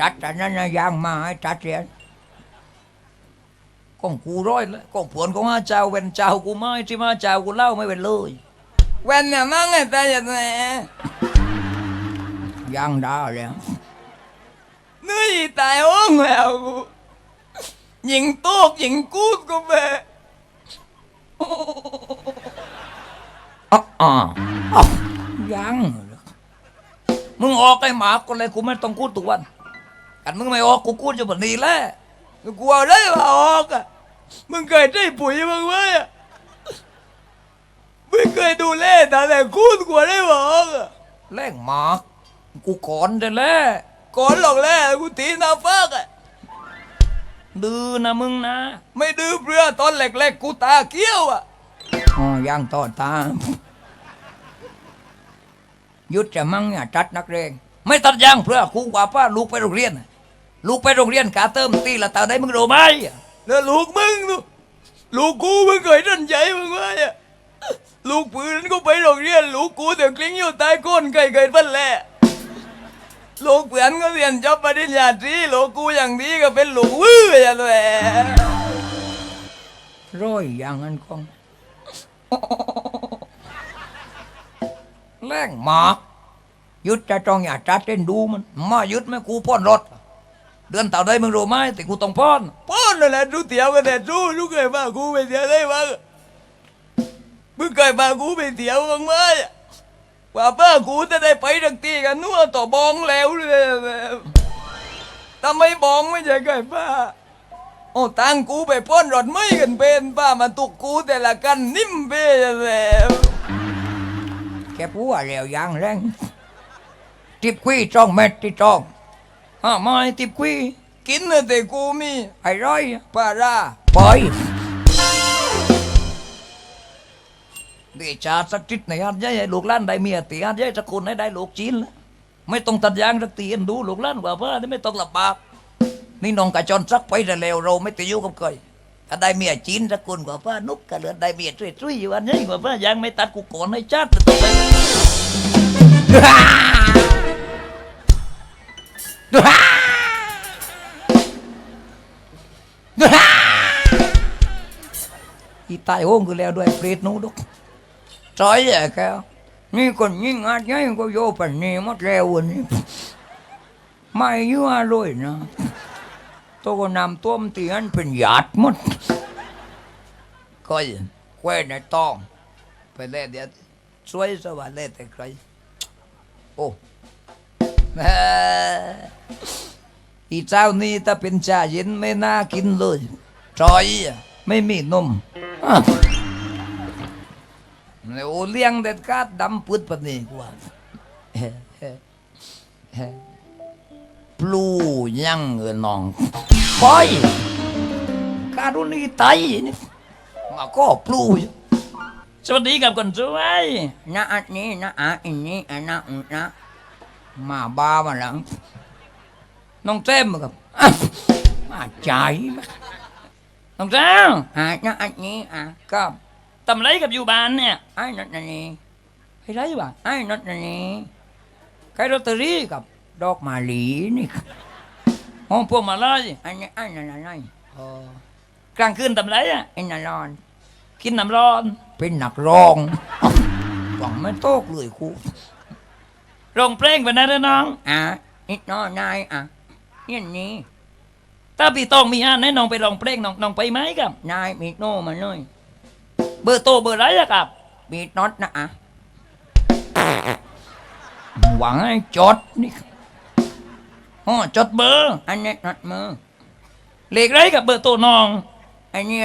จัดอันนั้นนะยางมาให้จัดเรียนกองกูร้อยแล้วกองผวนของอาเจ้าเป็นเจ้ากูไม่ที่มาเจ้ากูเล่าไม่เป็นเลยเว้นเนี่ยมั่งไงแต่ยังไงยังได้แล้วนี่ ตายห้องแล้วกูยิงตูกยิงกูดกูไปอ๋ออ๋ออ๋อยังเหรอมึงออกไอ้หมาก็เลยกูไม่ต้องกูดทุกวัน กันมึงไม่ออกกูกูดจะแบบนี้แหละกูเอาได้ว่าออกอะมึงเคยได้ปุ๋ยบ้งไหมอะมึงเคยดูแลแต่แต่กูดกูได้ว่าออกอะแรงหมากูก่อนจะแล้ก่อนหรอกแล้กูตีน้าฟากอะดื้อนะมึงนะ ไม่ดื้อเพื่อตอนเล็กๆกูตาเกี้ยวอะอ๋อยังต่อตายุดจะมั่งเนี่ยจัดนักเรียนไม่ตัดยางเพื่อคูกว่าป้าลูกไปโรงเรียน ลูกไปโรงเรียนกาเติมตีละตาได้มึงรู้ไหมแล้วลูกมึงลูกลูกกูมึงเคยดันใจมึงไว้อะลูกปืนกูไปโรงเรียน ลูกกูเดี๋ยวกลิ้งอยู่ใต้ก้นไก่ไก่พันแหละลูกเพื่อนก็เรียนจบปริญญาตรีลูกกูอย่างนี้ก็เป็นลูกวื้ออย่างแหละร้อยอย่างนั้นคงแรงหมากยุดจะจองอย่าจัดเต้นดูมันมายุดไหมกูพ่นรถ เดือนต่อได้มึงรู้ไหมแต่กูต้องพ่นพ่นนั่นแหละดูเตียวกันแต่ดูลูกเคยมากูไปเที่ยวได้บ้างมึงเคยมากูไปเที่ยวบ้างไหมว่าป้ากูจะได้ไปดังตีกันนัวต่อบองแล้วเลยทำไมบองไม่ใช่ไก่ป้าโอ้ตังกูไปพ่นรถไม่กันเป็นป้ามาตุกกูแต่ละกันนิ่มเบ้แล้วแกพูดอะไรอย่างแรงติบคุยจ้องเม็ดที่จ้อง ห้าไม้ติบคุยกินเนแต่กูมีไอ้ร้อยปลาราปอยเดชาสักทิศในอันใหญ่ให้ลูกหล้านได้เมียตีอันใหญ่สักคนให้ได้ลูกจีนแล้วไม่ต้องตัดยางสักตีอันดูลูกหล้านกว่าเพื่อนไม่ต้องลำบากนี่น้องกระจรสักไปแต่เร็วเราไม่ติดอยู่กับใครถ้าได้เมียจีนสักคนกว่าเพื่อนนุกกระเหลือได้เมียช่วยๆอยู่อันใหญ่กว่าเพื่อนยังไม่ตัดกูก่อนให้จัดต้องไป ตายโอ้งคือแล้วด้วยเปรตนู้ดุกจอยแย่แกนี่คนยิ่งอาจยัยก็โยปันนี่หมดแล้ววันนี้ไม่ยั่วเลยนะตัวก็นำต้มตีอันเป็นหยาดหมดก็ยังแควนในต้องไปเล่นเดี๋ยวช่วยสวัสดิ์เล่แต่ใครโอ้แหม่อีเจ้านี่ถ้าเป็นชาเย็นไม่น่ากินเลยจอยไม่มีนม อะแล้วเลี้ยงเด็ดขาดดำปุดปนี่กว่าปลูยังเงินนองปอยการุณีไตมาก็ปลูสวัสดีกับคนสวยนะอันนี้นะอันนี้อันนั้นนะ มาบ้ามาหลังน้องเต้มกับมาใจมา น้องเจ้าอะนะอันนี้อะก็ทำไรกับอยู่บ้านเนี่ยไอ้นัทนี่ให้ไรวะไอ้นัทนี่ใครลอตเตอรี่กับดอกมาลีนี่ห้องพวงมาลัยอันนี้อันนั้นอะไรอ๋อกลางคืนทำไรอะไอ้นันร้อนกินน้ำร้อน เป็นนักร้องหวังไม่โตกเลยครูร้องเพลงไปนะเด้อน้องอะนิดน้อยนายอะนี่นี่ ถ้าพี่ต้องมีอ่านให้น้องไปร้องเพลงน้องน้องไปไหมครับนายมีโนมาหน่อย เบอร์โตเบอร์ไรอะครับมีน็อตนะอะหวังให้จดนี่อ๋อจดเบอร์ อันนี้น็อตมือเลขไรกับเบอร์โตน้องอันนี้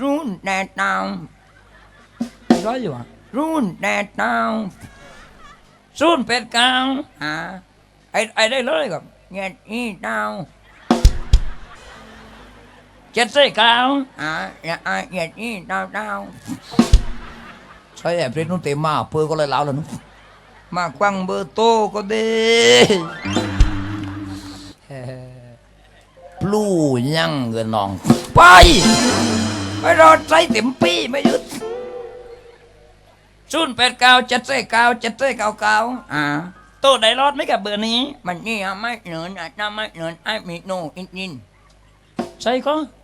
รุ่นแดดดาวร้อยอยู่อะรุ่นแดดดาวศูนย์เป็ดเก้าอ่าไอ้ไอ้ได้เลยครับเงี้ยนี่ดาวเจ็ดสี่เก้าอ่าเนี่ยไอ้เงี้ยนี่ดาว ดาวใช่แอบเล่นนุ่นเต็มมาเพื่อก็เลยเล่าแล้วนุมาควังเบอร์โตก็ดีเฮ้ปลูยังเงินน้องไปไปรอใจเต็มปีไม่หยุดศูนย์แปดเก้าเจ็ดสี่เก้าเจ็ดสี่เก้าเก้าอ่าโตได้รอดไหมกับเบอร์นี้ มันนี่ฮะไม่เหนินอะถ้าไม่เหนินไอ้มีโนอินนินใช่ก็โนอินนินอีกซิมอันนี้ซิมนู่เหล็กไรอะอันนี้อันจูนแต่รถโอ้ใช่ปะนั้นนะแก้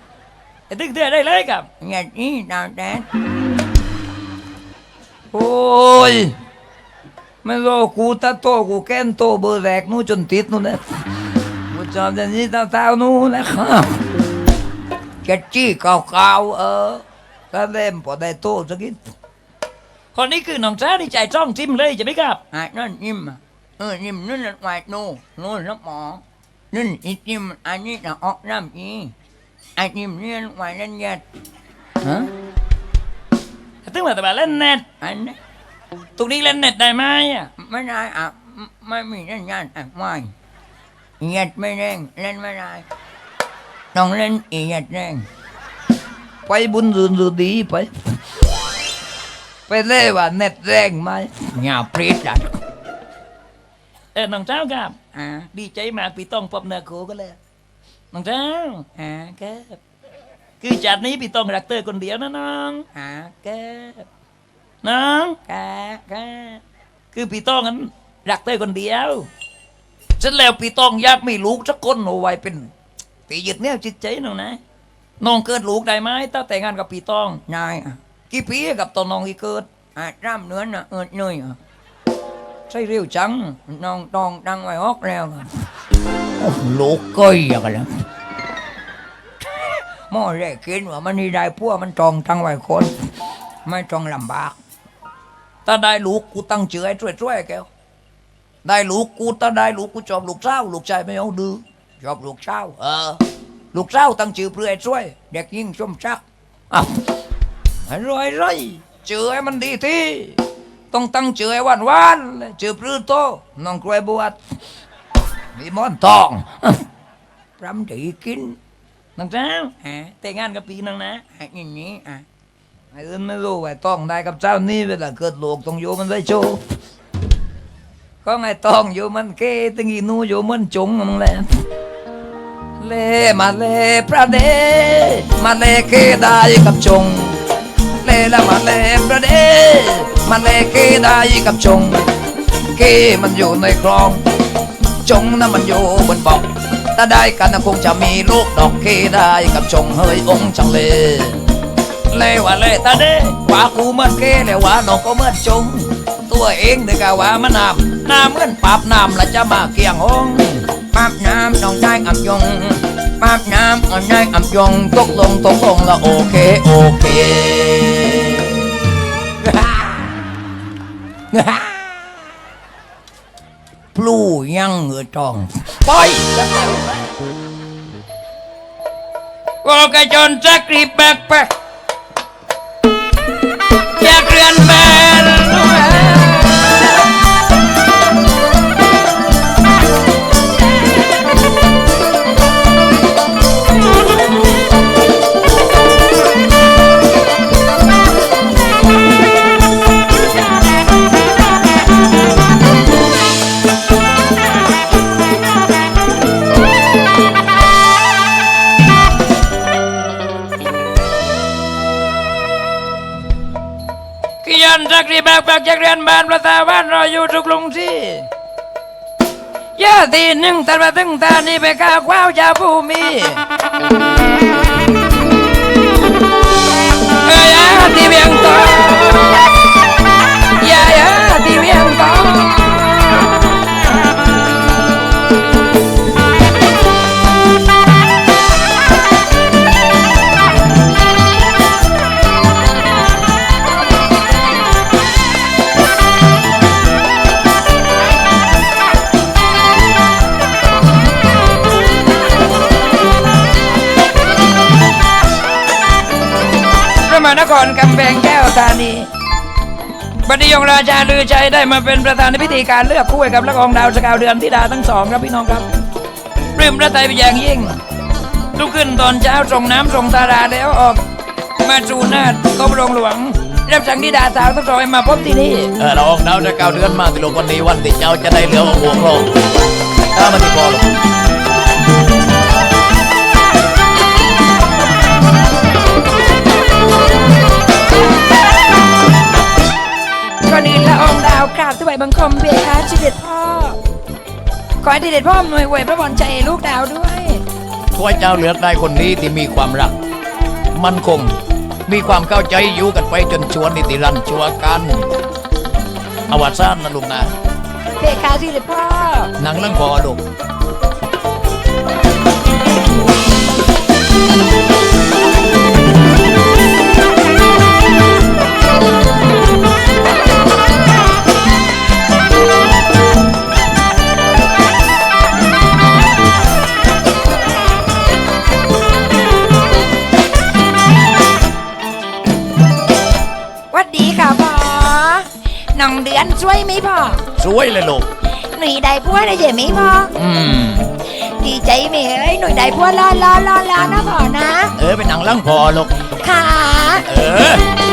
ติ้งอะไรแบบที่เก่าเจ็ดอะไอ้ตึ้งเตือได้เลยครับ อย่างนี้ดาวแดดโอ้ยไม่รู้กูตาโตกูแก้นโตเบอร์แรกนู้นจนติดนู้นนะกูจำจะนี้ตาเท้านู้นนะครับเจ็ดจี้เก่าๆเออถ้าเล่มพอได้โตสักนิดคนนี้คือน้องจ้าที่ใจจ้องจิ้มเลยจะไหมครับอะนั่นนิ่มอะเออนิ่มนั่นน่ะไว้โน่โน่นแล้วหมอนั่นอีนิ่มอันนี้จะออกน้ำอี อันนิ่มเนี่ยไว้นั่นยัดฮะตึ้งมาแต่แบบเล่นเน็ตอันนี้ตรงนี้เล่นเน็ตได้ไหมอะไม่ได้อะไม่ไม่มีนั่นยันอะไม่ยัดไม่แรงเล่นไม่ได้ต้องเล่นอียัดแรงไปบุญรืนรืนดีไป ไปเล่ว่าเน็ตแรงไหมอย่าปรีดอะเออน้องเจ้าครับอะดีใจมากพี่ต้องปอบเนื้อโคก็เลย น้องเจ้าอะครับคือจากนี้พี่ต้องรักเตอร์คนเดียวนะน้องอะครับน้องกะครับคือพี่ต้องนั้นรักเตอร์คนเดียวเสร็จแล้วพี่ต้องอยากมีลูกสักคนเอาไว้เป็นตียึดแนวจิตใจน้องนะน้องเกิดลูกได้ไหมถ้าแต่งงานกับพี่ต้องนายอะกี่ปีกับตอนน้องที่เกิดอะร่ำเนื้อน่ะเออเหนื่อยอะใช่เร็วจังน้องตองดังไว้ออกแล้วอะโอ้ ลูกก้อยอะกันแล้วหม้อแรกกินว่ามันนี่ได้พวกมันจองทั้งไว้คน ไม่จองลำบาก ถ้าได้ลูกกูตั้งชื่อให้ช่วยๆแกวได้ลูกกูถ้าได้ลูกกูจอบลูกเจ้า ลูกชายไม่เอาดื้อชอบลูกเช้า เออ ลูกเจ้าตั้งชื่อเพื่อให้ช่วย เด็กยิ่งชมชักอ้าวให้รวยไรชื่อให้มันดีที่ต้องตั้งชื่อให้หวานหวานๆชื่อพลื้โตน้องกล้วยบวช มีหมอนทองรำดีกินน้องเจ้าฮะแต่งงานกับปีนังนะไอ้นี่นี่อะไอ้อื่นไม่รู้ไอ้ต้องได้กับเจ้านี่เวลาเกิดลูกต้องอยู่มันไว้โชว์ก็ไอ้ต้องอยู่มันเก้ตึงอีหนูอยู่มันจงมึงแหละเล่มาเล่ประเดมาเล่เกได้กับจงเล่ละมาเล่ประเดมาเล่เกได้กับจงเกมันอยู่ในคลอง จงนั้นมันอยู่บนบอกถ้าได้กันนะคงจะมีลูกดอกเกได้กับจงเฮยองจังเลยเลว่าเลตาเด้ว่ากูเมื่อเกเลว่าน้องก็เมื่อจง ตัวเองเด็กว่ามันน้ำน้ำเหมือนปราบน้ำละจะมาเกี่ยงหงปาบน้ำต้องได้อับยงปาบน้ำต้องได้อับยงตกลงตกลงล้วโอเคโอเคป ลู่ยังเงือทองปล่อยก็กระจนจักรีบแบกแปกอยากเรียนแม นจักรีบแบกแบกจากเรียนบ้านประตาบ้านเราอยู่ทุกลุงที่ย่าตีหนึ่งแต่มาถึงตานี่ไปข้าวว้าวจาผู้มี บัดนี้ยงราชาลือชัยได้มาเป็นประธานในพิธีการเลือกคู่ให้กับละอองดาวสกาวเดือนธิดาทั้งสองครับพี่น้องครับปลื้มพระไทยเป็นอย่างยิ่งลุกขึ้นตอนเช้าส่งน้ำส่งตาราแล้วออก มาสู่หน้ากรมหลงหลวงรับสั่งธิดาสาวทั้งสองมาพบที่นี่เออเราออกดาวจะเก้าเดือนมาติลงวันนี้วันที่เจ้าจะได้เหลือของห่วงโลกถ้ามันที่พอหรอก อนอื่นละอองดาวกราบถวายบังคมเบคะชิเด็จพ่อ ขอให้เด็ดพ่อหน่วยไหวพระบอลใจลูกดาวด้วย ขอให้เจ้าเลือกได้คนนี้ที่มีความรัก มันคง มีความเข้าใจอยู่กันไปจนชวนนิติรันดร์ชัวกัน อวสานนะลุงนะเบคะชิเด็จพ่อ หนังเรื่องพอลูก น้องเดือนช่วยไหมพ่อสวยเลยลูกหนุ่ยได้พัวได้ยังไหมพ่ออืมดีใจไหมเอ้ยหนุ่ยได้พัวรอรอรอรอนะพ่อนะ เออเป็นหนังเรื่องพอลูกค่ะเออ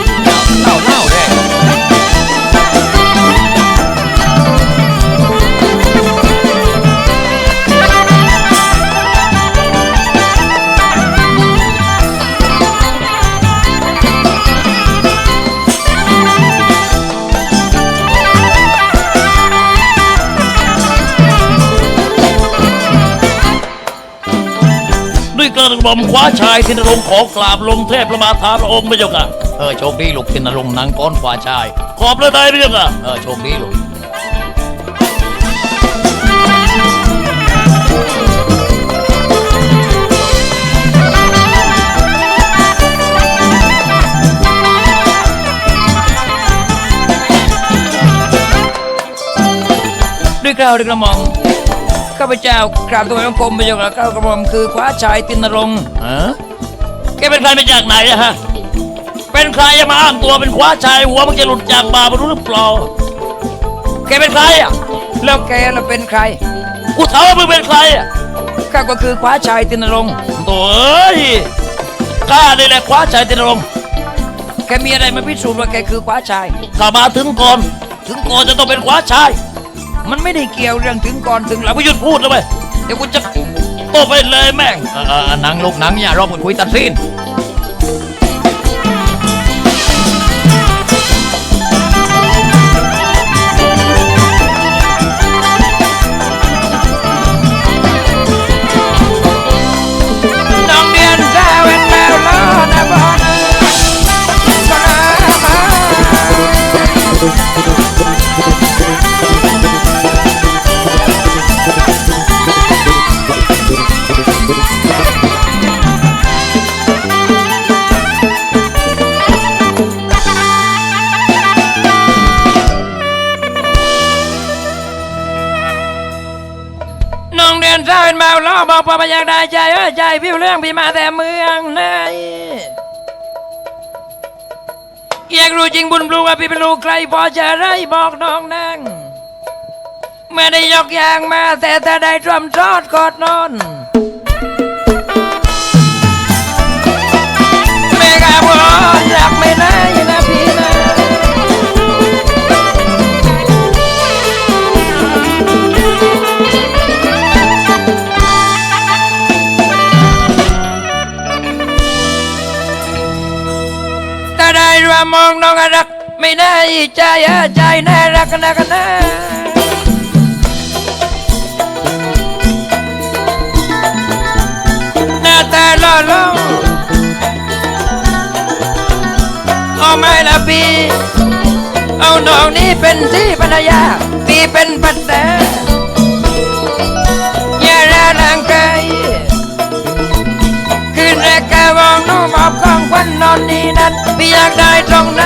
กระหม่อมคว้าชายที่นรงค์ขอกราบลงเทพประมาทาพระองค์พระเจ้าค่ะเออโชคดีลูกที่นรงค์นังก้อนฝ่าชาย ขอบพระทัยพระเจ้าค่ะเออโชคดีลูกด้วยกล่าวด้วยกระหม่อม ข้าพเจ้ากราบถวายบังคมพระเจ้าค่ะกล่าวกระหม่อมคือคว้าชายตินรงค์เออแกเป็นใครมาจากไหนอะฮะ เป็นใครจะมาอ้างตัวเป็นคว้าชายหัวมันจะหลุดจากบ่าไม่รู้หรือเปล่า แกเป็นใครอะแล้วแกเราเป็นใคร กูถามว่ามึงเป็นใครอะข้าก็คือคว้าชายตินรงค์โถ่เอ้ยข้านี่แหละคว้าชายที่นรงค์แกมีอะไรมาพิสูจน์ว่าแกคือคว้าชาย ข้ามาถึงก่อน ถึงก่อนจะต้องเป็นคว้าชาย มันไม่ได้เกี่ยวเรื่องถึงก่อนถึงหลังไม่หยุดพูดเลยเว้ยเดี๋ยวกูจะโตไปเลยแม่งเออเออหนังลูกหนังอย่ารอบกันคุยตัดสินน้ อยากได้ใจเอ้ยใจพี่เรื่องพี่มาแต่เมืองไหนอยากรู้จริงบุญปลูกว่าพี่เป็นลูกใครพอจะไรบอกน้องนางไม่ได้ยกยางมาแต่ถ้าได้ทำทอดกอดนอนไม่กล้าบอกรักไม่ได้นะ พี่ามองน้องรัก ไม่ได้ใจใจน่ารักนะกันนะหน้าตาล่อล่อเอาไม่ละพี่ เอาน้องนี้เป็นที่ภรรยาพี่เป็นปัตตาอย่าละร่างกายคืนแรกแกวางน้องมอบของขวัญนอนนี่ นั้นพี่อยากได้ตรงไหน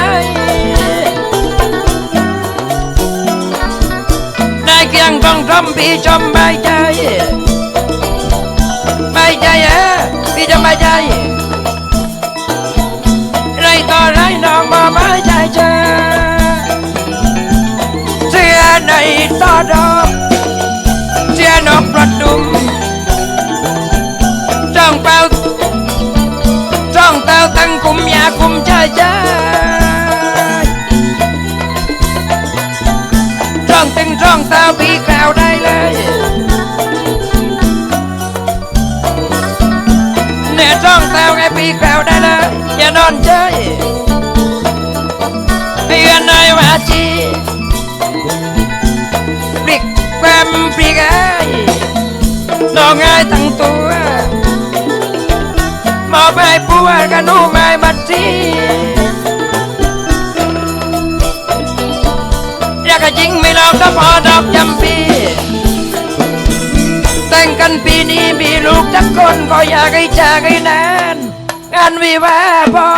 ได้เพียงทองคำพี่จำไม่ใจไม่ใจเออพี่จำไม่ใจไรต่อไรน้องมาไม่ใจเจอในตอดอกเจียนอกประดุมจ้องเป้า จีปลิกแวมปลิกไอ้นองไงตั้งตัวมอบให้ปัวกันนูไม่บัดจีอยากจะยิงไม่ลองก็พอดอกจำปีแต่งกันปีนี้มีลูกจักคนก็อยากให้จากให้นานงานวิวาพอ